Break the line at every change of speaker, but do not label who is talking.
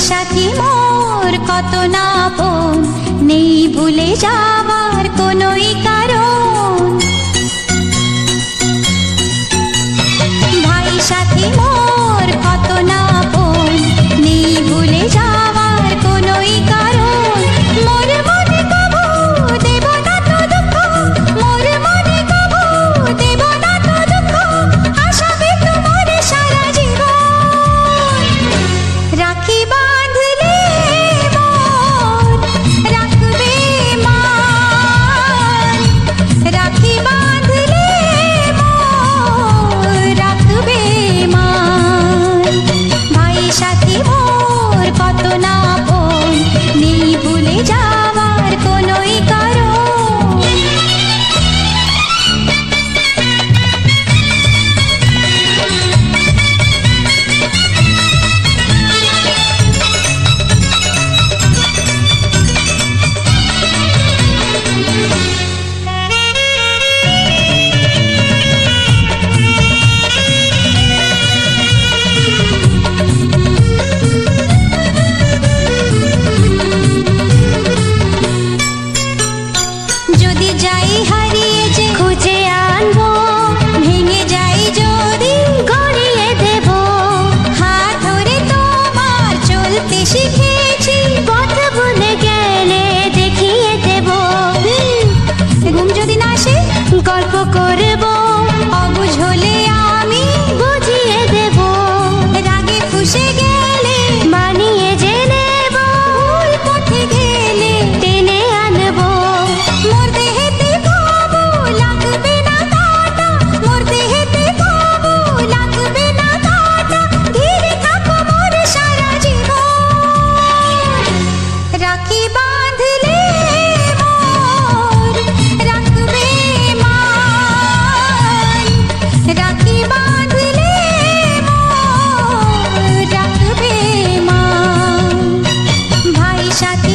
লাগে মোর কত না নেই ভুলে যাওয়ার কোনোই কারণ গল্প করে বল ya